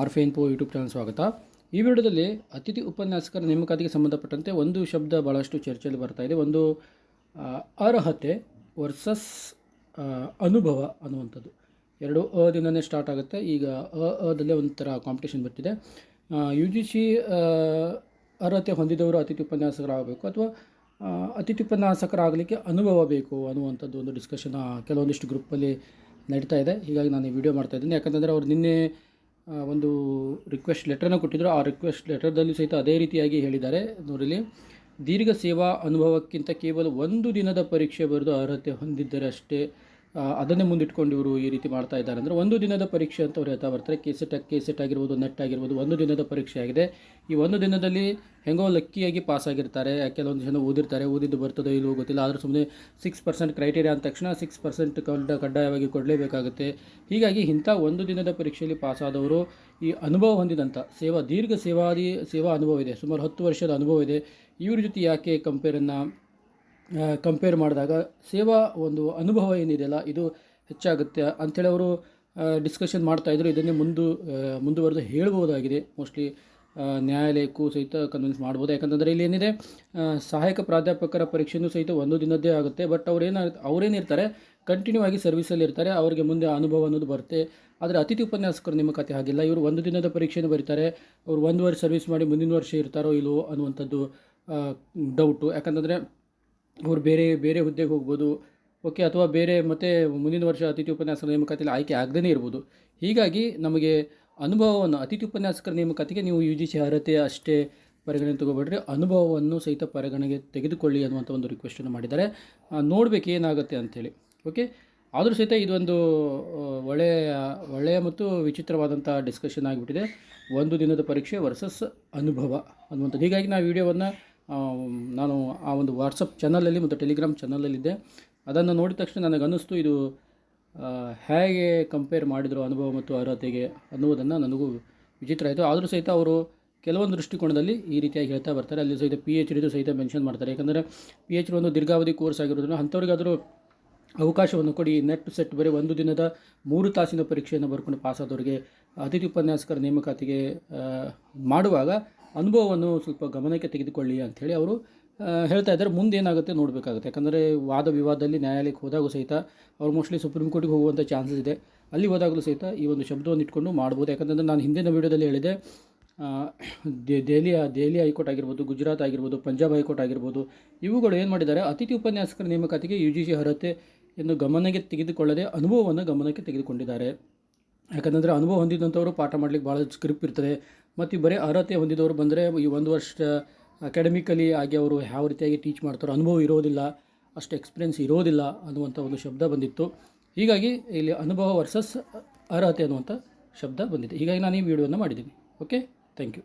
R ಫೈನ್ ಪೋ YouTube channel ಸ್ವಾಗತ. ಈ ವಿಡಿಯೋದಲ್ಲಿ ಅತಿಥಿ ಉಪನ್ಯಾಸಕರ ನೇಮಕಾತಿಗೆ ಸಂಬಂಧಪಟ್ಟಂತೆ ಒಂದು ಶಬ್ದ ಭಾಳಷ್ಟು ಚರ್ಚೆಯಲ್ಲಿ ಬರ್ತಾ ಇದೆ. ಒಂದು ಅರ್ಹತೆ ವರ್ಸಸ್ ಅನುಭವ ಅನ್ನುವಂಥದ್ದು. ಎರಡು ಅ ದಿನನೇ ಸ್ಟಾರ್ಟ್ ಆಗುತ್ತೆ. ಈಗ ಅದಲ್ಲೇ ಒಂಥರ ಕಾಂಪಿಟೇಷನ್ ಬರ್ತಿದೆ. ಯು ಜಿ ಸಿ ಅರ್ಹತೆ ಹೊಂದಿದವರು ಅತಿಥಿ ಉಪನ್ಯಾಸಕರಾಗಬೇಕು ಅಥವಾ ಅತಿಥಿ ಉಪನ್ಯಾಸಕರಾಗಲಿಕ್ಕೆ ಅನುಭವ ಬೇಕು ಅನ್ನುವಂಥದ್ದು ಒಂದು ಡಿಸ್ಕಷನ್ ಕೆಲವೊಂದಿಷ್ಟು ಗ್ರೂಪಲ್ಲಿ ನಡೀತಾ ಇದೆ. ಹೀಗಾಗಿ ನಾನು ಈ ವಿಡಿಯೋ ಮಾಡ್ತಾ ಇದ್ದೀನಿ. ಯಾಕಂತಂದರೆ ಅವ್ರು ನಿನ್ನೆ ಒಂದು ರಿಕ್ವೆಸ್ಟ್ ಲೆಟರ್ನ ಕೊಟ್ಟಿದ್ದರು ಆ ರಿಕ್ವೆಸ್ಟ್ ಲೆಟರ್ದಲ್ಲಿ ಸಹಿತ ಅದೇ ರೀತಿಯಾಗಿ ಹೇಳಿದ್ದಾರೆ. ನೋಡಲಿ ದೀರ್ಘ ಸೇವಾ ಅನುಭವಕ್ಕಿಂತ ಕೇವಲ ಒಂದು ದಿನದ ಪರೀಕ್ಷೆ ಬರೆದು ಅರ್ಹತೆ ಹೊಂದಿದ್ದರೆ ಅಷ್ಟೇ ಅದನ್ನೇ ಮುಂದಿಟ್ಕೊಂಡು ಇವರು ಈ ರೀತಿ ಮಾಡ್ತಾ ಇದ್ದಾರೆ. ಅಂದರೆ ಒಂದು ದಿನದ ಪರೀಕ್ಷೆ ಅಂತ ಅವ್ರು ಹೇಳ್ತಾ ಬರ್ತಾರೆ. ಕೆ ಸೆಟ್ ಕೆ ಸೆಟ್ ಆಗಿರ್ಬೋದು, ನೆಟ್ ಆಗಿರ್ಬೋದು, ಒಂದು ದಿನದ ಪರೀಕ್ಷೆ ಆಗಿದೆ. ಈ ಒಂದು ದಿನದಲ್ಲಿ ಹೆಂಗೋ ಲಕ್ಕಿಯಾಗಿ ಪಾಸ್ ಆಗಿರ್ತಾರೆ. ಕೆಲವೊಂದು ಜನ ಓದಿರ್ತಾರೆ. ಓದಿದ್ದು ಬರ್ತದೋ ಇಲ್ಲವೋ ಗೊತ್ತಿಲ್ಲ. ಆದರೂ ಸುಮ್ಮನೆ ಸಿಕ್ಸ್ ಪರ್ಸೆಂಟ್ ಕ್ರೈಟೇರಿಯಾ ಅಂದ ತಕ್ಷಣ ಸಿಕ್ಸ್ ಪರ್ಸೆಂಟ್ ಕಡ್ಡ, ಕಡ್ಡಾಯವಾಗಿ ಕೊಡಲೇಬೇಕಾಗುತ್ತೆ. ಹೀಗಾಗಿ ಇಂಥ ಒಂದು ದಿನದ ಪರೀಕ್ಷೆಯಲ್ಲಿ ಪಾಸಾದವರು ಈ ಅನುಭವ ಹೊಂದಿದಂಥ ಸೇವಾ, ದೀರ್ಘ ಸೇವಾದಿ, ಸೇವಾ ಅನುಭವ ಇದೆ. ಸುಮಾರು ಹತ್ತು ವರ್ಷದ ಅನುಭವ ಇದೆ. ಇವ್ರ ಜೊತೆ ಯಾಕೆ ಕಂಪೇರನ್ನು ಕಂಪೇರ್ ಮಾಡಿದಾಗ ಸೇವಾ ಒಂದು ಅನುಭವ ಏನಿದೆಯಲ್ಲ, ಇದು ಹೆಚ್ಚಾಗುತ್ತೆ. ಅಂಥೇಳಿ ಅವರು ಡಿಸ್ಕಷನ್ ಮಾಡ್ತಾಯಿದ್ರು ಇದನ್ನೇ ಮುಂದು ಮುಂದುವರೆದು ಹೇಳ್ಬೋದಾಗಿದೆ ಮೋಸ್ಟ್ಲಿ ನ್ಯಾಯಾಲಯಕ್ಕೂ ಸಹಿತ ಕನ್ವಿನ್ಸ್ ಮಾಡ್ಬೋದು. ಯಾಕಂತಂದರೆ ಇಲ್ಲಿ ಏನಿದೆ ಸಹಾಯಕ ಪ್ರಾಧ್ಯಾಪಕರ ಪರೀಕ್ಷೆಯೂ ಸಹಿತ ಒಂದು ದಿನದ್ದೇ ಆಗುತ್ತೆ. ಬಟ್ ಅವ್ರೇನ ಅವರೇನಿರ್ತಾರೆ ಕಂಟಿನ್ಯೂ ಆಗಿ ಸರ್ವಿಸಲ್ಲಿ ಇರ್ತಾರೆ. ಅವರಿಗೆ ಮುಂದೆ ಅನುಭವ ಅನ್ನೋದು ಬರುತ್ತೆ. ಆದರೆ ಅತಿಥಿ ಉಪನ್ಯಾಸಕರು ನೇಮಕಾತಿ ಹಾಗಿಲ್ಲ. ಇವರು ಒಂದು ದಿನದ ಪರೀಕ್ಷೆಯನ್ನು ಬರೀತಾರೆ. ಅವರು ಒಂದು ವರ್ಷ ಸರ್ವಿಸ್ ಮಾಡಿ ಮುಂದಿನ ವರ್ಷ ಇರ್ತಾರೋ ಇಲ್ಲವೋ ಅನ್ನುವಂಥದ್ದು ಡೌಟು ಯಾಕಂತಂದರೆ ಅವ್ರು ಬೇರೆ ಬೇರೆ ಹುದ್ದೆಗೆ ಹೋಗ್ಬೋದು. ಓಕೆ, ಅಥವಾ ಬೇರೆ ಮತ್ತೆ ಮುಂದಿನ ವರ್ಷ ಅತಿಥಿ ಉಪನ್ಯಾಸಕರ ನೇಮಕಾತಿಯಲ್ಲಿ ಆಯ್ಕೆ ಆಗದೇ ಇರ್ಬೋದು. ಹೀಗಾಗಿ ನಮಗೆ ಅನುಭವವನ್ನು, ಅತಿಥಿ ಉಪನ್ಯಾಸಕರ ನೇಮಕಾತಿಗೆ ನೀವು ಯು ಜಿ ಸಿ ಅರ್ಹತೆ ಅಷ್ಟೇ ಪರಿಗಣನೆ ತಗೋಬೇಡ್ರಿ. ಅನುಭವವನ್ನು ಸಹಿತ ಪರಿಗಣನೆಗೆ ತೆಗೆದುಕೊಳ್ಳಿ ಅನ್ನುವಂಥ ಒಂದು ರಿಕ್ವೆಸ್ಟನ್ನು ಮಾಡಿದ್ದಾರೆ. ನೋಡಬೇಕು ಏನಾಗುತ್ತೆ ಅಂಥೇಳಿ. ಓಕೆ, ಆದರೂ ಸಹಿತ ಇದೊಂದು ಒಳ್ಳೆಯ ಒಳ್ಳೆಯ ಮತ್ತು ವಿಚಿತ್ರವಾದಂಥ ಡಿಸ್ಕಷನ್ ಆಗಿಬಿಟ್ಟಿದೆ. ಒಂದು ದಿನದ ಪರೀಕ್ಷೆ ವರ್ಸಸ್ ಅನುಭವ ಅನ್ನುವಂಥದ್ದು. ಹೀಗಾಗಿ ನಾವು ವಿಡಿಯೋವನ್ನು ನಾನು ಆ ಒಂದು ವಾಟ್ಸಪ್ ಚಾನಲಲ್ಲಿ ಮತ್ತು ಟೆಲಿಗ್ರಾಮ್ ಚಾನಲಲ್ಲಿದ್ದೆ. ಅದನ್ನು ನೋಡಿದ ತಕ್ಷಣ ನನಗೆ ಅನ್ನಿಸ್ತು ಇದು ಹೇಗೆ ಕಂಪೇರ್ ಮಾಡಿದರು ಅನುಭವ ಮತ್ತು ಅರ್ಹತೆಗೆ ಅನ್ನುವುದನ್ನು ನನಗೂ ವಿಚಿತ್ರ ಆಯಿತು. ಆದರೂ ಸಹಿತ ಅವರು ಕೆಲವೊಂದು ದೃಷ್ಟಿಕೋನದಲ್ಲಿ ಈ ರೀತಿಯಾಗಿ ಹೇಳ್ತಾ ಬರ್ತಾರೆ. ಅಲ್ಲಿ ಸಹಿತ ಪಿ ಎಚ್ ಡಿದು ಸಹಿತ ಮೆನ್ಷನ್ ಮಾಡ್ತಾರೆ. ಯಾಕಂದರೆ ಪಿ ಎಚ್ ಒಂದು ದೀರ್ಘಾವಧಿ ಕೋರ್ಸ್ ಆಗಿರೋದ್ರಿಂದ ಅಂಥವ್ರಿಗಾದರೂ ಅವಕಾಶವನ್ನು ಕೊಡಿ. ನೆಟ್ ಸೆಟ್ ಬರೀ ಒಂದು ದಿನದ ಮೂರು ತಾಸಿನ ಪರೀಕ್ಷೆಯನ್ನು ಬರ್ಕೊಂಡು ಪಾಸಾದವ್ರಿಗೆ ಅತಿಥಿ ಉಪನ್ಯಾಸಕರ ನೇಮಕಾತಿಗೆ ಮಾಡುವಾಗ ಅನುಭವವನ್ನು ಸ್ವಲ್ಪ ಗಮನಕ್ಕೆ ತೆಗೆದುಕೊಳ್ಳಿ ಅಂಥೇಳಿ ಅವರು ಹೇಳ್ತಾ ಇದ್ದಾರೆ. ಮುಂದೆ ಏನಾಗುತ್ತೆ ನೋಡಬೇಕಾಗುತ್ತೆ. ಯಾಕಂದರೆ ವಾದ ವಿವಾದದಲ್ಲಿ ನ್ಯಾಯಾಲಯಕ್ಕೆ ಹೋದಾಗೂ ಸಹಿತ ಅವ್ರು ಮೋಸ್ಟ್ಲಿ ಸುಪ್ರೀಂ ಕೋರ್ಟಿಗೆ ಹೋಗುವಂಥ ಚಾನ್ಸಸ್ ಇದೆ. ಅಲ್ಲಿ ಹೋದಾಗಲೂ ಸಹಿತ ಈ ಒಂದು ಶಬ್ದವನ್ನು ಇಟ್ಕೊಂಡು ಮಾಡ್ಬೋದು. ಯಾಕಂತಂದರೆ ನಾನು ಹಿಂದಿನ ವೀಡಿಯೋದಲ್ಲಿ ಹೇಳಿದೆ ಆ, ದೆ- ದೆಹಲಿಯ ದೆಹಲಿ ಹೈಕೋರ್ಟ್ ಆಗಿರ್ಬೋದು ಗುಜರಾತ್ ಆಗಿರ್ಬೋದು ಪಂಜಾಬ್ ಹೈಕೋರ್ಟ್ ಆಗಿರ್ಬೋದು ಇವುಗಳು ಏನು ಮಾಡಿದ್ದಾರೆ ಅತಿಥಿ ಉಪನ್ಯಾಸಕರ ನೇಮಕಾತಿಗೆ ಯು ಜಿ ಸಿ ಅರ್ಹತೆಯನ್ನು ಗಮನಕ್ಕೆ ತೆಗೆದುಕೊಳ್ಳದೆ ಅನುಭವವನ್ನು ಗಮನಕ್ಕೆ ತೆಗೆದುಕೊಂಡಿದ್ದಾರೆ. ಯಾಕಂದರೆ ಅನುಭವ ಹೊಂದಿದಂಥವರು ಪಾಠ ಮಾಡಲಿಕ್ಕೆ ಭಾಳ ಸ್ಕ್ರಿಪ್ ಇರ್ತದೆ. ಮತ್ತು ಬರೀ ಅರ್ಹತೆ ಹೊಂದಿದವರು ಬಂದರೆ ಈ ಒಂದು ವರ್ಷ ಅಕಾಡೆಮಿಕಲಿ ಆಗಿ ಅವರು ಯಾವ ರೀತಿಯಾಗಿ ಟೀಚ್ ಮಾಡ್ತಾರೋ ಅನುಭವ ಇರೋದಿಲ್ಲ, ಅಷ್ಟು ಎಕ್ಸ್ಪೀರಿಯನ್ಸ್ ಇರೋದಿಲ್ಲ ಅನ್ನುವಂಥ ಒಂದು ಶಬ್ದ ಬಂದಿತ್ತು. ಹೀಗಾಗಿ ಇಲ್ಲಿ ಅನುಭವ ವರ್ಸಸ್ ಅರ್ಹತೆ ಅನ್ನುವಂಥ ಶಬ್ದ ಬಂದಿದೆ. ಹೀಗಾಗಿ ನಾನು ಈ ವಿಡಿಯೋನ ಮಾಡಿದ್ದೀನಿ. Okay thank you